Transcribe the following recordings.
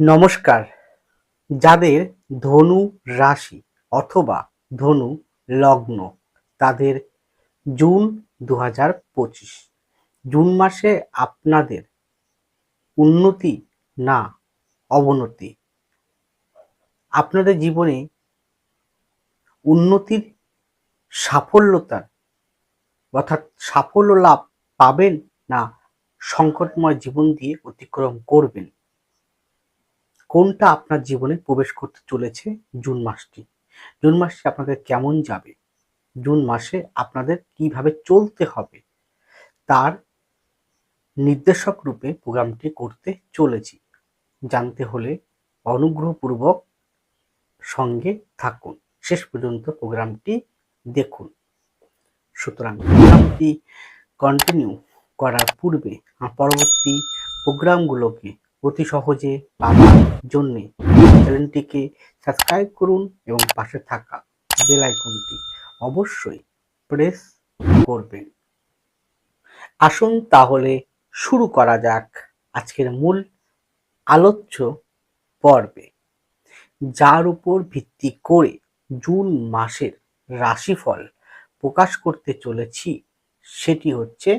নমস্কার। যাদের ধনু রাশি অথবা ধনু লগ্ন, তাদের জুন দু পঁচিশ। জুন মাসে আপনাদের উন্নতি না অবনতি? আপনাদের জীবনে উন্নতির সাফল্যতার অর্থাৎ সাফল্য লাভ পাবেন না সংকটময় জীবন দিয়ে অতিক্রম করবেন? কোনটা আপনার জীবনে প্রবেশ করতে চলেছে জুন মাসটি? জুন মাসটি আপনাদের কেমন যাবে? জুন মাসে আপনাদের কীভাবে চলতে হবে? তার নির্দেশক রূপে প্রোগ্রামটি করতে চলেছি। জানতে হলে অনুগ্রহপূর্বক সঙ্গে থাকুন। শেষ পর্যন্ত প্রোগ্রামটি দেখুন। সুতরাং প্রোগ্রামটি কন্টিনিউ করার পূর্বে পরবর্তী প্রোগ্রামগুলোকে অতি সহজে পাওয়ার জন্যে চ্যানেলটিকে সাবস্ক্রাইব করুন এবং পাশে থাকা বেল আইকনটি অবশ্যই প্রেস করবেন। আসুন তাহলে শুরু করা যাক আজকের মূল আলোচ্য পর্বে। যার উপর ভিত্তি করে জুন মাসের রাশিফল প্রকাশ করতে চলেছি, সেটি হচ্ছে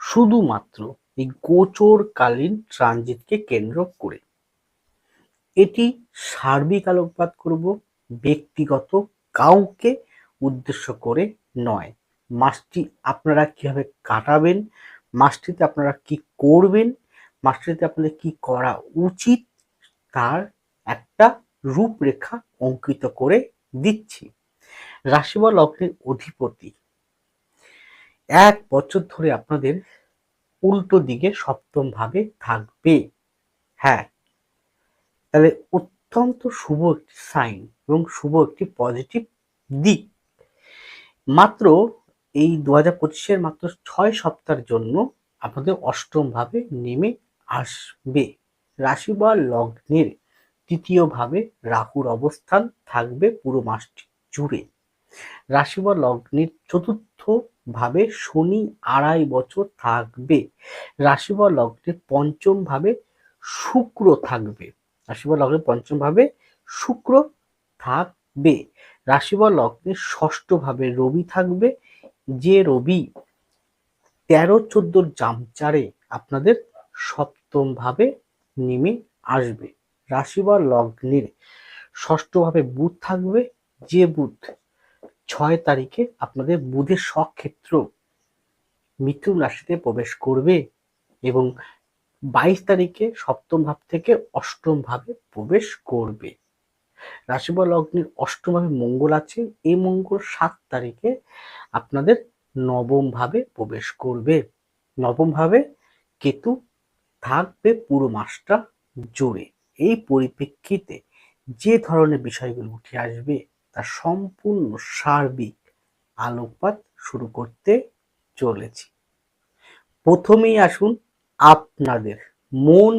শুধুমাত্র এই গোচরকালীন ট্রানজিটকে কেন্দ্র করে। এটি সার্বিক আলোকপাত করব, ব্যক্তিগত, কাউকে উদ্দেশ্য করে নয়। মাসটি আপনারা কীভাবে কাটাবেন, মাসটিতে আপনারা কি করবেন, মাসটিতে আপনাদের কি করা উচিত, তার একটা রূপরেখা অঙ্কিত করে দিচ্ছি। রাশি বা লগ্নের অধিপতি। এক বছর ধরে আপনাদের উল্টো দিকে সপ্তম ভাবে থাকবে। হ্যাঁ তাহলে অত্যন্ত শুভ একটি সাইন এবং শুভ একটি পজিটিভ দিক। মাত্র এই দু হাজার পঁচিশের মাত্র ছয় সপ্তাহের জন্য আপনাদের অষ্টম ভাবে নেমে আসবে। রাশি বা লগ্নের তৃতীয় ভাবে রাহুর অবস্থান থাকবে পুরো মাসটি জুড়ে। রাশি বা লগ্নের চতুর্থ ভাবে শনি আড়াই বছর থাকবে। রাশি বা লগ্নের পঞ্চম ভাবে শুক্র থাকবে। রাশি বা লগ্নের পঞ্চম ভাবে শুক্র থাকবে। রাশি বা লগ্নের ষষ্ঠ ভাবে রবি থাকবে। যে রবি তেরো চোদ্দোর জামচারে আপনাদের সপ্তম ভাবে নেমে আসবে। রাশি বা লগ্নের ষষ্ঠ ভাবে বুধ থাকবে। যে বুধ ছয় তারিখে আপনাদের বুধের স্বক্ষেত্র মিথুন রাশিতে প্রবেশ করবে এবং বাইশ তারিখে সপ্তম ভাব থেকে অষ্টম ভাবে প্রবেশ করবে। রাশি বা লগ্নের অষ্টম ভাবে মঙ্গল আছে, এই মঙ্গল সাত তারিখে আপনাদের নবম ভাবে প্রবেশ করবে। নবম ভাবে কেতু থাকবে পুরো মাসটা জুড়ে। এই পরিপ্রেক্ষিতে যে ধরনের বিষয়গুলো উঠে আসবে তার সম্পূর্ণ সার্বিক আলোকপাত শুরু করতে চলেছি। প্রথমেই আসুন আপনাদের মন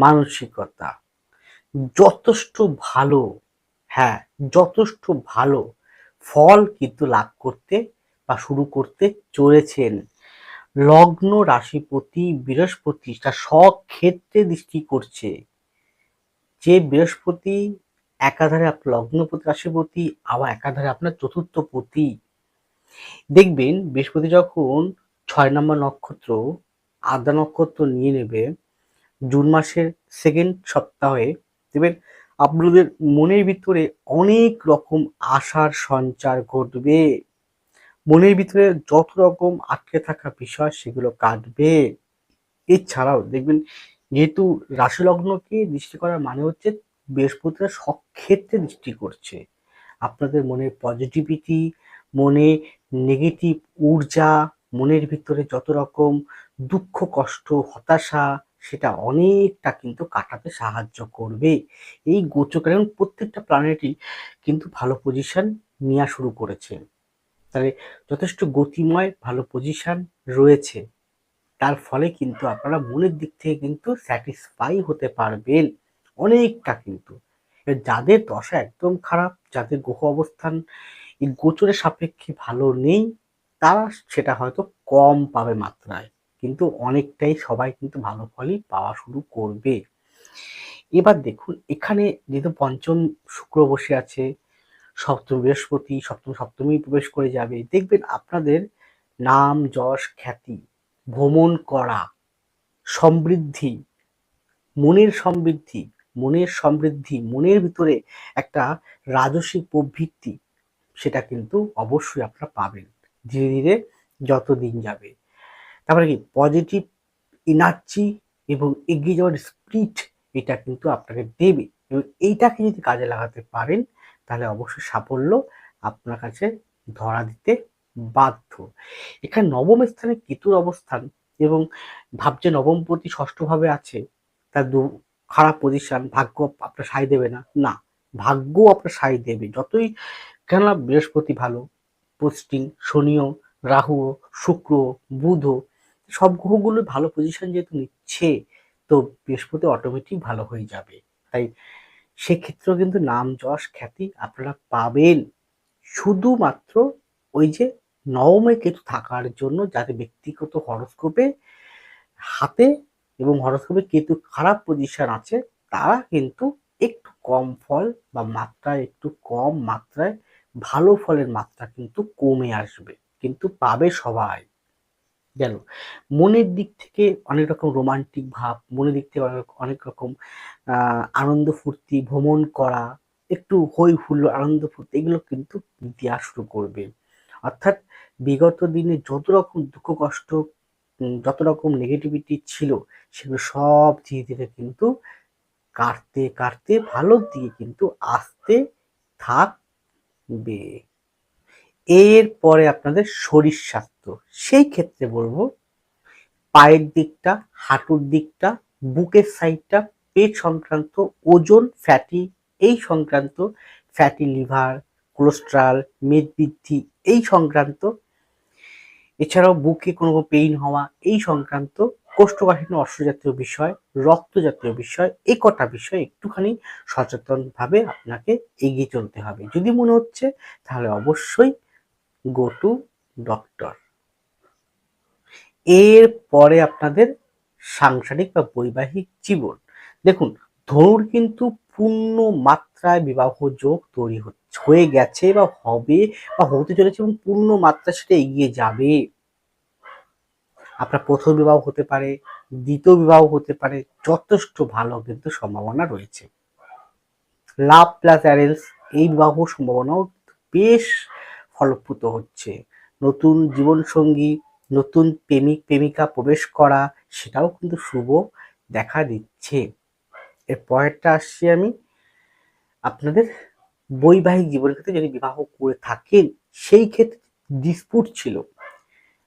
মানসিকতা। যথেষ্ট ভালো হ্যাঁ যথেষ্ট ভালো ফল কিন্তু লাভ করতে বা শুরু করতে চলেছেন। লগ্ন রাশিপতি বৃহস্পতি তার স্বক্ষেত্রে দৃষ্টি করছে। যে বৃহস্পতি একাধারে আপনার লগ্নপতি রাশিপতি, আবার একাধারে আপনার চতুর্থ পতি দেখবেন বৃহস্পতি যখন ছয় নম্বর নক্ষত্র আদা নক্ষত্র নিয়ে নেবে, জুন মাসের সেকেন্ড সপ্তাহে, দেখবেন আপনাদের মনের ভিতরে অনেক রকম আশার সঞ্চার ঘটবে। মনের ভিতরে যত রকম আটকে থাকা বিষয়, সেগুলো কাটবে। এছাড়াও দেখবেন যেহেতু রাশি লগ্নকে দৃষ্টি করার মানে হচ্ছে বৃহস্পতিরা সব ক্ষেত্রে দৃষ্টি করছে। আপনাদের মনের পজিটিভিটি মনে নেগেটিভ ঊর্জা, মনের ভিতরে যত রকম দুঃখ, কষ্ট, হতাশা, সেটা অনেকটা কিন্তু কাটাতে সাহায্য করবে। এই গোচকালীন প্রত্যেকটা প্ল্যানেটই কিন্তু ভালো পজিশন নেওয়া শুরু করেছে। তাহলে যথেষ্ট গতিময় ভালো পজিশন রয়েছে। তার ফলে কিন্তু আপনারা মনের দিক থেকে কিন্তু স্যাটিসফাই হতে পারবেন। অনেকটা কিন্তু যাদের দশা একদম খারাপ, যাদের গ্রহ অবস্থান এই গোচরের সাপেক্ষে ভালো নেই, তারা সেটা হয়তো কম পাবে মাত্রায়। কিন্তু অনেকটাই সবাই কিন্তু ভালো ফলই পাওয়া শুরু করবে। এবার দেখুন, এখানে যেহেতু পঞ্চম শুক্র বসে আছে, সপ্তম বৃহস্পতি, সপ্তম সপ্তমী প্রবেশ করে যাবে, দেখবেন আপনাদের নাম, যশ, খ্যাতি, ভ্রমণ করা, সমৃদ্ধি, মনের সমৃদ্ধি মনের সমৃদ্ধি, মনের ভিতরে একটা রাজসিক প্রবৃত্তি, সেটা কিন্তু অবশ্যই আপনারা পাবেন। ধীরে ধীরে যত দিন যাবে। তারপরে কি? পজিটিভ এনার্জি এবং এগিয়ে যাওয়ার স্পিরিট এটা কিন্তু আপনাকে দেবে। এবং এইটাকে যদি কাজে লাগাতে পারেন, তাহলে অবশ্যই সাফল্য আপনার কাছে ধরা দিতে বাধ্য। এখানে নবম স্থানে কেতুর অবস্থান এবং ভাবছে নবম প্রতি ষষ্ঠভাবে আছে, তার খারাপ পজিশন ভাগ্য আপনার সাই দেবে না। না, ভাগ্য আপনার সাই দেবে। যতই কেন বৃহস্পতি ভালো পোস্টিং শনিও রাহু শুক্র বুধ সব গ্রহগুলো ভালো পজিশন যেহেতু নিচ্ছে, তো বৃহস্পতি অটোমেটিক ভালো হয়ে যাবে। তাই সেক্ষেত্রেও কিন্তু নাম যশ খ্যাতি আপনারা পাবেন। শুধুমাত্র ওই যে নবমে কেতু থাকার জন্য যাতে ব্যক্তিগত হরস্কোপে হাতে এবং হরস্কোপে কেতু খারাপ পজিশন আছে, তারা কিন্তু একটু কম ফল বা মাত্রায়, একটু কম মাত্রায়, ভালো ফলের মাত্রা কিন্তু কমে আসবে, কিন্তু পাবে সবাই। গেল মনের দিক থেকে অনেক রকম রোমান্টিক ভাব, মনের দিক থেকে অনেক রকম আনন্দ ফুর্তি, ভ্রমণ করা, একটু হই হুল্লো আনন্দ ফুর্তি, এগুলো কিন্তু দেওয়া শুরু করবে। অর্থাৎ বিগত দিনে যত রকম দুঃখ কষ্ট যত রকম নেগেটিভিটি ছিল, সেগুলো সব ধীরে ধীরে কিন্তু কাটতে কাটতে, ভালো দিকে কিন্তু আসতে থাকবে। এরপরে আপনাদের শরীর স্বাস্থ্য। সেই ক্ষেত্রে বলব, পায়ের দিকটা, হাঁটুর দিকটা, বুকের সাইডটা পেট সংক্রান্ত, ওজন ফ্যাটি এই সংক্রান্ত ফ্যাটি লিভার কোলেস্ট্রল মেদ বৃদ্ধি, এই সংক্রান্ত এছাড়াও বুকে কোনো পেইন হওয়া, এই সংক্রান্ত কোষ্ঠকাঠিন্য অস্ত্র জাতীয় বিষয় রক্ত জাতীয় বিষয় এই কটা বিষয় একটুখানি সচেতনভাবে আপনাকে এগিয়ে চলতে হবে। যদি মনে হচ্ছে, তাহলে অবশ্যই গো টু ডক্টর এর পরে আপনাদের সাংসারিক বা বৈবাহিক জীবন। দেখুন, ধনুর কিন্তু পূর্ণ মাত্রায় বিবাহ যোগ তৈরি হচ্ছে। হয়ে গেছে বা হবে বা হতে চলেছে এবং পূর্ণ মাত্রা সেটা এগিয়ে যাবে। আপনার প্রথম বিবাহ হতে পারে, দ্বিতীয় বিবাহ হতে পারে, যথেষ্ট ভালো কিন্তু সম্ভাবনা রয়েছে। লাভ প্লাস অ্যারেঞ্জ এই বিবাহ সম্ভাবনাও বেশ ফলপ্রুত হচ্ছে। নতুন জীবনসঙ্গী, নতুন প্রেমিক, প্রেমিকা প্রবেশ করা, সেটাও কিন্তু শুভ দেখা দিচ্ছে। এর পরেরটা আসছি আমি আপনাদের বৈবাহিক জীবনের ক্ষেত্রে যদি বিবাহ করে থাকেন, সেই ক্ষেত্রে ডিসপুট ছিল।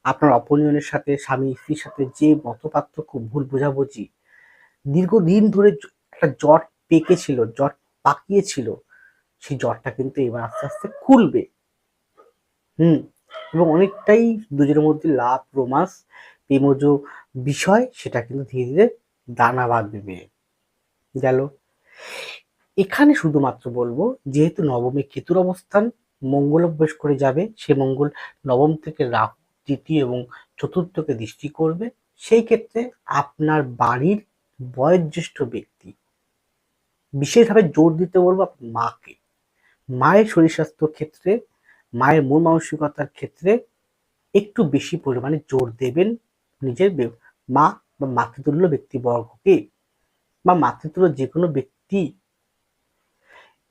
আপনার অপনিয়নের সাথে, স্বামী, স্ত্রীর সাথে যে মত পার্থক্য ভুল বোঝাবুঝি, দীর্ঘদিন ধরে একটা জট পেকেছিল, জট পাকিয়েছিল, সেই জটটা কিন্তু এবার আস্তে আস্তে খুলবে। হুম, এবং অনেকটাই দুজনের মধ্যে লাভ, রোমান্স, প্রেমজ বিষয়, সেটা কিন্তু ধীরে ধীরে দানা বাঁধবে। গেল। এখানে শুধুমাত্র বলব, যেহেতু নবমে কেতুর অবস্থান, মঙ্গল প্রবেশ করে যাবে, সে মঙ্গল নবম থেকে রাহু, তৃতীয় এবং চতুর্থকে দৃষ্টি করবে। সেই ক্ষেত্রে আপনার বাড়ির বয়োজ্যেষ্ঠ ব্যক্তি, বিশেষভাবে জোর দিতে বলব আপনার মাকে। মায়ের শরীর স্বাস্থ্য ক্ষেত্রে, মায়ের মন মানসিকতার ক্ষেত্রে একটু বেশি পরিমাণে জোর দেবেন নিজের মা বা মাতৃতুল্য ব্যক্তিবর্গকে। বা মাতৃতুল্য যে কোনো ব্যক্তি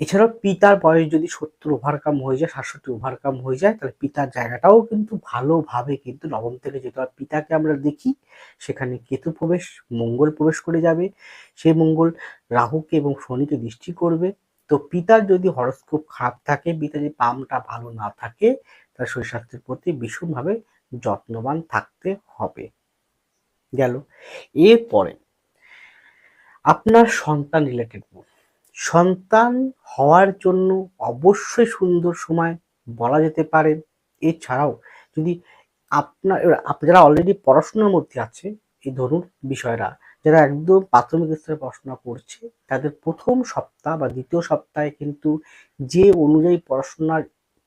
এছাড়াও পিতার বয়স যদি সত্তর ওভারকাম হয়ে যায়, সাতষট্টি ওভারকাম হয়ে যায়, তাহলে পিতার জায়গাটাও কিন্তু ভালোভাবে কিন্তু নবম থেকে যেহেতু আর পিতাকে আমরা দেখি, সেখানে কেতু প্রবেশ, মঙ্গল প্রবেশ করে যাবে। সেই মঙ্গল রাহুকে এবং শনিকে দৃষ্টি করবে। তো পিতার যদি হরস্কোপ খারাপ থাকে, পিতার যদি পামটা ভালো না থাকে তার শরীর স্বাস্থ্যের প্রতি ভীষণভাবে যত্নবান থাকতে হবে। গেল। এরপরে, আপনার সন্তান রিলেটেড সন্তান হওয়ার জন্য অবশ্যই সুন্দর সময় বলা যেতে পারে। এছাড়াও যদি আপনার যারা অলরেডি পড়াশোনার মধ্যে আছে, এই ধরুন বিষয়রা, যারা একদম প্রাথমিক স্তরে পড়াশোনা করছে, তাদের প্রথম সপ্তাহ বা দ্বিতীয় সপ্তাহে কিন্তু যে অনুযায়ী পড়াশোনার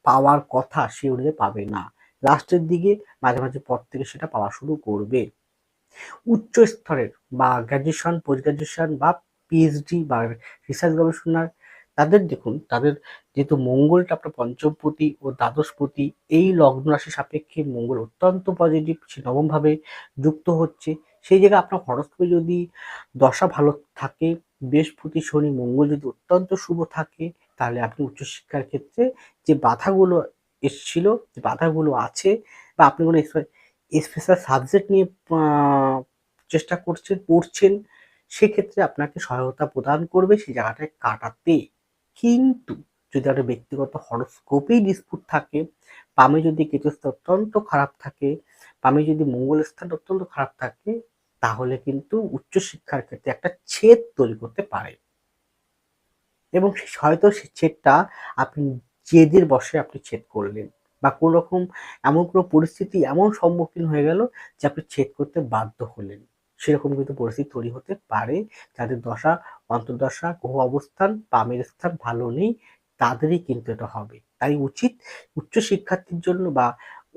পাওয়ার কথা সে অনুযায়ী পাবে না। লাস্টের দিকে মাঝে মাঝে পর থেকে সেটা পাওয়া শুরু করবে। উচ্চ স্তরের বা গ্র্যাজুয়েশন পোস্ট গ্র্যাজুয়েশন বা পিএইচডি বা রিসার্চ গবেষণার, তাদের দেখুন, তাদের যেহেতু মঙ্গলটা আপনার পঞ্চমপতি ও দ্বাদশপতি এই লগ্ন রাশি সাপেক্ষে মঙ্গল অত্যন্ত পজিটিভ সে নবমভাবে যুক্ত হচ্ছে। সেই জায়গায় আপনার হরস্কোপে যদি দশা ভালো থাকে, বৃহস্পতি, শনি, মঙ্গল যদি অত্যন্ত শুভ থাকে, তাহলে আপনি উচ্চশিক্ষার ক্ষেত্রে যে বাধাগুলো এসছিল, যে বাধাগুলো আছে বা আপনি কোনো স্পেশাল সাবজেক্ট নিয়ে চেষ্টা করছেন, পড়ছেন সেক্ষেত্রে আপনাকে সহায়তা প্রদান করবে সেই জায়গাটায় কাটাতে। কিন্তু যদি একটা ব্যক্তিগত হরস্কোপেই ডিসপুট থাকে পামে যদি কেতুস্থান অত্যন্ত খারাপ থাকে পামে যদি মঙ্গল স্থান অত্যন্ত খারাপ থাকে, তাহলে কিন্তু উচ্চশিক্ষার ক্ষেত্রে একটা ছেদ তৈরি করতে পারে। এবং হয়তো সেই ছেদটা আপনি জেদের বসে আপনি ছেদ করলেন বা কোনো রকম এমন কোনো পরিস্থিতি এমন সম্মুখীন হয়ে গেল যে আপনি ছেদ করতে বাধ্য হলেন। সেরকম কিন্তু পরিস্থিতি তৈরি হতে পারে। যাদের দশা, অন্তর্দশা, গ্রহ অবস্থান পামের স্থান ভালো নেই, তাদেরই কিন্তু এটা হবে। তাই উচিত উচ্চ শিক্ষার্থীর জন্য বা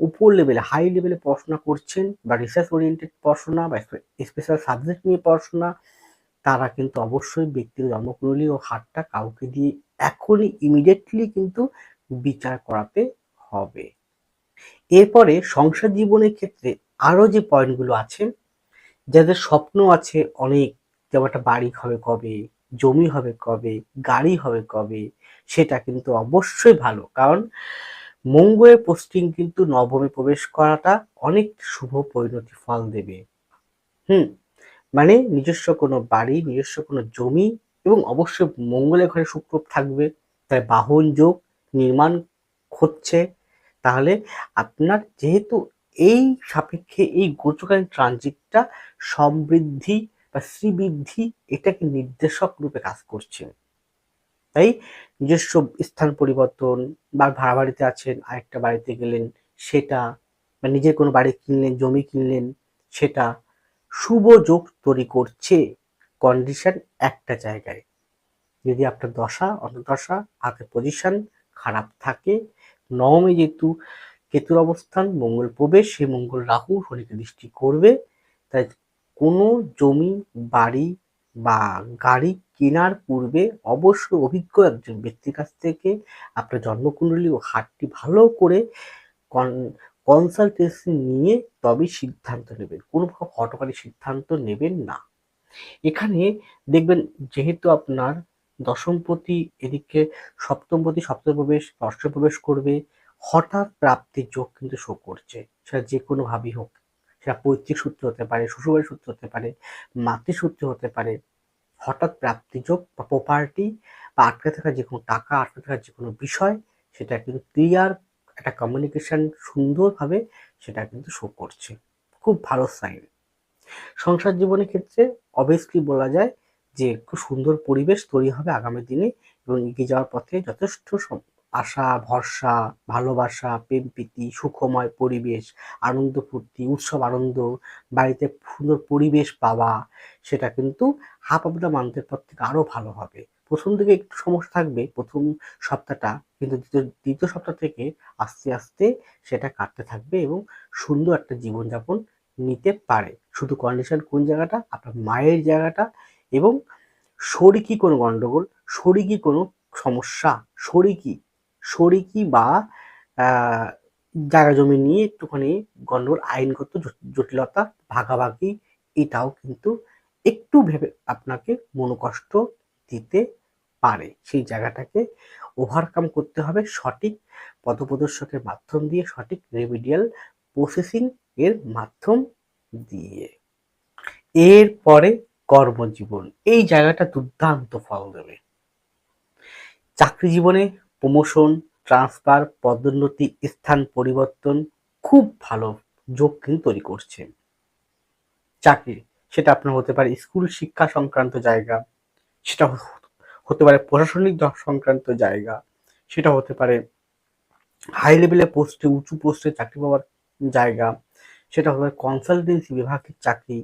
উপর লেভেলে হাই লেভেলে পড়াশোনা করছেন বা রিসার্চ ওরিয়েন্টেড পড়াশোনা বা স্পেশাল সাবজেক্ট নিয়ে পড়াশোনা, তারা কিন্তু অবশ্যই ব্যক্তির জন্মকুণ্ডলী ও হাতটা কাউকে দিয়ে এখনই ইমিডিয়েটলি কিন্তু বিচার করাতে হবে। এরপরে সংসার জীবনের ক্ষেত্রে আরও যে পয়েন্টগুলো আছে যাদের স্বপ্ন আছে অনেক, যেমন একটা বাড়ি হবে কবে, জমি হবে কবে, গাড়ি হবে কবে, সেটা কিন্তু অবশ্যই ভালো। কারণ মঙ্গলের পোস্টিং কিন্তু নবমে প্রবেশ করাটা অনেক শুভ পরিণতি ফল দেবে। হুম মানে নিজস্ব কোনো বাড়ি, নিজস্ব কোনো জমি এবং অবশ্যই মঙ্গলের ঘরে শুক্র থাকবে, তাই বাহন যোগ, নির্মাণ হচ্ছে। তাহলে আপনার যেহেতু এই সাপেক্ষে এই গোচরকালীন ট্রানজিটটা সমৃদ্ধি বা শ্রীবৃদ্ধি এটাকে নির্দেশক রূপে কাজ করছে। তাই নিজস্ব স্থান পরিবর্তন বা ভাড়া বাড়িতে আছেন, আরেকটা বাড়িতে গেলেন সেটা বা নিজের কোনো বাড়ি কিনলেন, জমি কিনলেন সেটা শুভ যোগ তৈরি করছে কন্ডিশন একটা জায়গায়। যদি আপনার দশা, অন্তর্দশা, হাতের পজিশন খারাপ থাকে, নবমে যেহেতু কেতুর অবস্থান, মঙ্গল প্রবেশ, সেই মঙ্গল রাহু শনিকে দৃষ্টি করবে। তাই কোনো জমি, বাড়ি বা গাড়ি কেনার পূর্বে অবশ্যই অভিজ্ঞ একজন ব্যক্তির কাছ থেকে আপনার জন্মকুণ্ডলী ও হাটটি ভালো করে কনসালটেন্সি নিয়ে তবেই সিদ্ধান্ত নেবেন। কোনো হটকারী সিদ্ধান্ত নেবেন না। এখানে দেখবেন যেহেতু আপনার দশমপতি, এদিকে সপ্তমপতি সপ্তম প্রবেশ অষ্টম প্রবেশ করবে হঠাৎ প্রাপ্তির যোগ কিন্তু শো করছে। সেটা যে কোনোভাবেই হোক। সেটা পৈতৃক সূত্র হতে পারে, শ্বশুরবাড়ির সূত্র হতে পারে মাতৃসূত্র হতে পারে, হঠাৎ প্রাপ্তিযোগ বা প্রপার্টি বা আটকে থাকা যে কোনো টাকা, আটকে থাকা যে কোনো বিষয়, সেটা কিন্তু ক্লিয়ার একটা কমিউনিকেশন সুন্দরভাবে সেটা কিন্তু শো করছে। খুব ভালো সাইন সংসার জীবনের ক্ষেত্রে অবভিয়াসলি বলা যায় যে খুব সুন্দর পরিবেশ তৈরি হবে আগামী দিনে এবং এগিয়ে যাওয়ার পথে যথেষ্ট আশা, ভরসা, ভালোবাসা, প্রেম, প্রীতি, সুখময় পরিবেশ, আনন্দ, ফুর্তি, উৎসব, আনন্দ, বাড়িতে সুন্দর পরিবেশ পাওয়া, সেটা কিন্তু হাফ অফ দ্য মান্থের পর থেকে আরও ভালো হবে। প্রথম দিকে একটু সমস্যা থাকবে, প্রথম সপ্তাহটা কিন্তু দ্বিতীয় দ্বিতীয় সপ্তাহ থেকে আস্তে আস্তে সেটা কাটতে থাকবে এবং সুন্দর একটা জীবনযাপন নিতে পারে। শুধু কন্ডিশন কোন জায়গাটা? আপনার মায়ের জায়গাটা এবং শরিকি কোনো গণ্ডগোল শরিকি কোনো সমস্যা শরিকি শরিকি বা জায়গা জমি নিয়ে একটুখানি গণ্ডগোল আইনগত জটিলতা, ভাগাভাগি, এটাও কিন্তু একটু ভেবে আপনাকে মনোকষ্ট দিতে পারে। সেই জায়গাটাকে ওভারকাম করতে হবে সঠিক পথপ্রদর্শকের মাধ্যম দিয়ে, সঠিক রেমিডিয়াল প্রসেসিং এর মাধ্যম দিয়ে। এরপরে কর্মজীবন। এই জায়গাটা দুর্দান্ত ফল দেবে। চাকরি জীবনে প্রমোশন ট্রান্সফার পদোন্নতি, স্থান পরিবর্তন খুব ভালো যোগ কিন্তু তৈরি করছে। চাকরি, সেটা আপনার হতে পারে স্কুল শিক্ষা সংক্রান্ত জায়গা, সেটা হতে পারে প্রশাসনিক সংক্রান্ত জায়গা, সেটা হতে পারে হাই লেভেলে পোস্টে উঁচু পোস্টে চাকরি পাওয়ার জায়গা, সেটা হতে পারে কনসালটেন্সি বিভাগের চাকরি,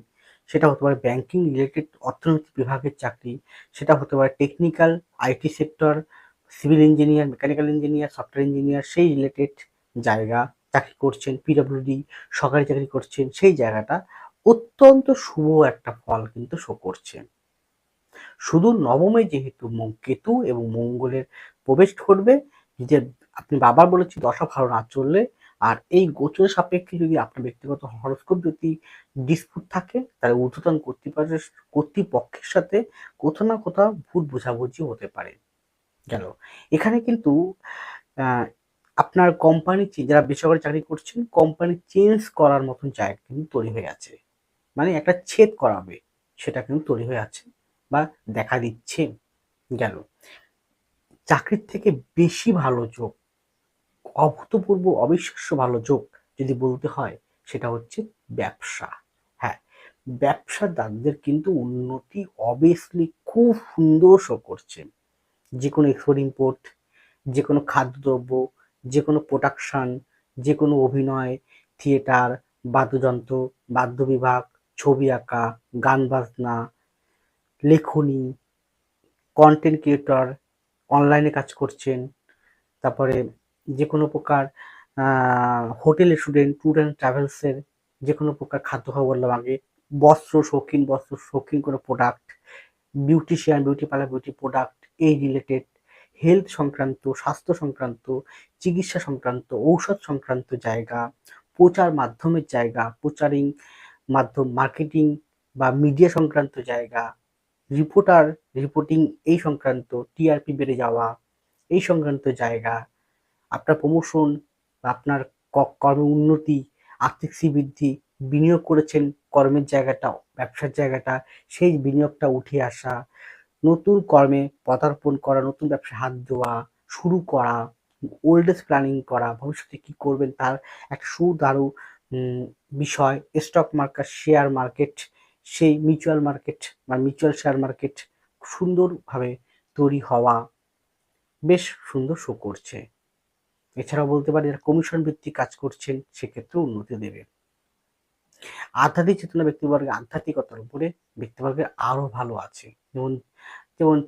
সেটা হতে পারে ব্যাংকিং রিলেটেড অর্থনৈতিক বিভাগের চাকরি, সেটা হতে পারে technical IT sector civil engineer, mechanical engineer, software engineer, সেই রিলেটেড জায়গা চাকরি করছেন পিডাব্লিউডি সরকারি চাকরি করছেন, সেই জায়গাটা অত্যন্ত শুভ একটা ফল কিন্তু শো করছে। শুধু নবমে যেহেতু কেতু এবং মঙ্গলের প্রবেশ করবে যে আপনি বাবার বলেছি দশা ভালো না চললে, আর এই গোচরের সাপেক্ষে যদি আপনার ব্যক্তিগত হরস্কোপ যদি ডিসপুট থাকে, তাহলে ঊর্ধ্বতন কর্তৃপক্ষের কর্তৃপক্ষের সাথে কোথাও না কোথাও ভুল বোঝাবুঝি হতে পারে। গেল এখানে কিন্তু আপনার কোম্পানি যারা বেসরকারি চাকরি করছেন কোম্পানি চেঞ্জ করার মতন জায়গা কিন্তু তৈরি হয়ে আছে। মানে একটা ছেদ করাবে সেটা কিন্তু তৈরি হয়ে আছে বা দেখা দিচ্ছে গেল চাকরির থেকে বেশি ভালো যোগ অভূতপূর্ব অবিশ্বাস্য ভালো যোগ যদি বলতে হয় সেটা হচ্ছে ব্যবসা। হ্যাঁ ব্যবসাদারদের কিন্তু উন্নতি অবভিয়াসলি খুব সুন্দর শো করছে। যে কোনো এক্সপোর্ট ইম্পোর্ট যে কোনো খাদ্যদ্রব্য যে কোনো প্রোডাকশান যে কোনো অভিনয় থিয়েটার বাদ্যযন্ত্র বাদ্য বিভাগ ছবি আঁকা, গান বাজনা, লেখনী কন্টেন্ট ক্রিয়েটর অনলাইনে কাজ করছেন, তারপরে যে কোনো প্রকার হোটেল স্টুডেন্ট ট্যুর অ্যান্ড ট্রাভেলসের যে কোনো প্রকার খাদ্য খাবার বললাম আগে, বস্ত্র, শৌখিন বস্ত্র, শৌখিন কোনো product beautician beauty parlour beauty product এই রিলেটেড হেলথ সংক্রান্ত, স্বাস্থ্য সংক্রান্ত, চিকিৎসা সংক্রান্ত, ঔষধ সংক্রান্ত জায়গা, প্রচার মাধ্যমের জায়গা, প্রচারিং মাধ্যম মার্কেটিং বা মিডিয়া সংক্রান্ত জায়গা রিপোর্টার রিপোর্টিং এই সংক্রান্ত টিআরপি বেড়ে যাওয়া, এই সংক্রান্ত জায়গা, আপনার প্রমোশন আপনার কর্ম উন্নতি, আর্থিক শ্রীবৃদ্ধি, বিনিয়োগ করেছেন কর্মের জায়গাটা, ব্যবসার জায়গাটা, সেই বিনিয়োগটা উঠে আসা নতুন কর্মে পদার্পণ করা, নতুন ব্যবসায় হাত দেওয়া, শুরু করা ওল্ড এজ প্ল্যানিং করা, ভবিষ্যতে কি করবেন তার একটা সুদারু বিষয় স্টক মার্কেট শেয়ার মার্কেট সেই মিউচুয়াল মার্কেট বা মিউচুয়াল শেয়ার মার্কেট সুন্দরভাবে তৈরি হওয়া বেশ সুন্দর শো করছে। এছাড়াও বলতে পারি যারা কমিশন ভিত্তিক কাজ করছেন সেক্ষেত্রে উন্নতি দেবে। আধ্যাত্মিক চেতনা ব্যক্তিবর্গের আধ্যাত্মিকতার উপরে ব্যক্তিবর্গের আরও ভালো আছে। যেমন যেমন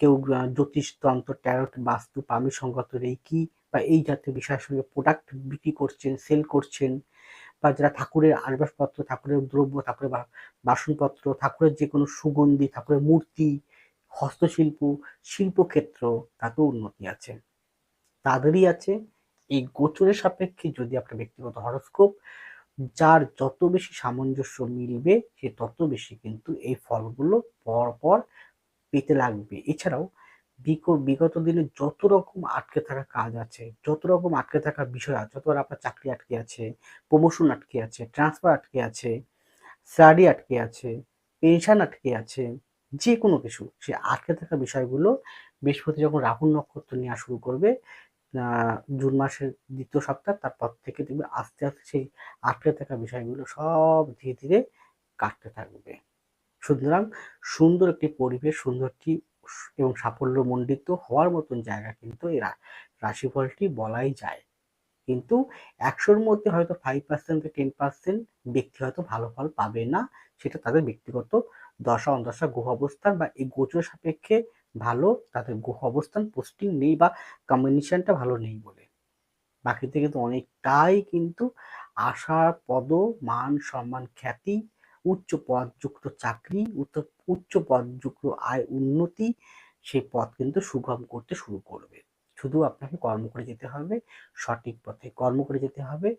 কেউ জ্যোতিষতন্ত্র ট্যারট বাস্তু, পামি সংগত রেকি বা এই জাতীয় বিষয়ের সঙ্গে প্রোডাক্ট বিক্রি করছেন সেল করছেন বা যারা ঠাকুরের আসবাবপত্র, ঠাকুরের দ্রব্য, ঠাকুরের বাসনপত্র, ঠাকুরের যে কোনো সুগন্ধি, ঠাকুরের মূর্তি, হস্তশিল্প, শিল্পক্ষেত্র, তাতেও উন্নতি আছে। তাদেরই আছে। এই গোচরের সাপেক্ষে যদি আপনার ব্যক্তিগত হরস্কোপ যার যত বেশি সামঞ্জস্য মিলবে, সে তত বেশি কিন্তু এই ফলগুলো পর পর পেতে লাগবে। এছাড়াও বিগত দিনে যত রকম আটকে থাকা কাজ আছে, যত রকম আটকে থাকা বিষয় আছে, যত আপনার চাকরি আটকে আছে প্রমোশন আটকে আছে ট্রান্সফার আটকে আছে স্যালারি আটকে আছে পেনশন আটকে আছে, যে কোনো কিছু, সে আটকে থাকা বিষয়গুলো বৃহস্পতি যখন রাহুল নক্ষত্র নেওয়া শুরু করবে জুন মাসের দ্বিতীয় সপ্তাহ, তারপর থেকে দেখবে আস্তে আস্তে সেই আটকে থাকা বিষয়গুলো সব ধীরে ধীরে কাটতে থাকবে। সুতরাং সুন্দর একটি পরিবেশ, সুন্দর একটি এবং সাফল্যমণ্ডিত হওয়ার মতন জায়গা কিন্তু এই রাশিফলটি বলাই যায়। কিন্তু একশোর মধ্যে হয়তো ফাইভ পার্সেন্ট থেকে টেন পার্সেন্ট ব্যক্তি হয়তো ভালো ফল পাবে না, সেটা তাদের ব্যক্তিগত দশা অন্তশা গ্রহ অবস্থান বা এই গোচর সাপেক্ষে ভালো, তাদের অবস্থান পোস্টিং নেই বা কম্বিনেশনটা ভালো নেই বলে। বাকিতে কিন্তু অনেকটাই কিন্তু আশা, পদ, মান, সম্মান, খ্যাতি, উচ্চ পদযুক্ত চাকরি, উচ্চ- পদযুক্ত আয়, উন্নতি, সেই পথ কিন্তু সুগম করতে শুরু করবে। শুধু আপনাকে কর্ম করে যেতে হবে, সঠিক পথে কর্ম করে যেতে হবে,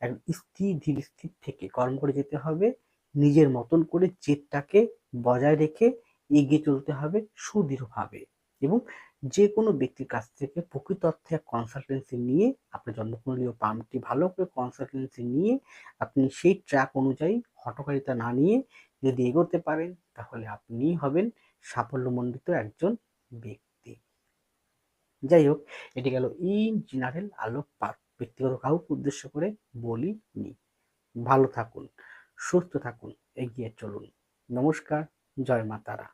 এক স্থির, ধীর স্থির থেকে কর্ম করে যেতে হবে, নিজের মতন করে চেতটাকে বজায় রেখে এগিয়ে চলতে হবে সুদৃঢ়ভাবে এবং যে কোনো ব্যক্তির কাছ থেকে প্রকৃত অর্থে কনসালটেন্সি নিয়ে আপনার জন্মকুণ্ডলীয় পাম্পটি ভালো করে কনসালটেন্সি নিয়ে আপনি সেই ট্র্যাক অনুযায়ী হটকারিতা না নিয়ে যদি এগোতে পারেন, তাহলে আপনি হবেন সাফল্যমণ্ডিত একজন ব্যক্তি। যাই হোক, এটি গেল ইন জেনারেল আলোকপাত ব্যক্তিগত কাউকে উদ্দেশ্য করে বলিনি। ভালো থাকুন, সুস্থ থাকুন, এগিয়ে চলুন। নমস্কার, জয় মা তারা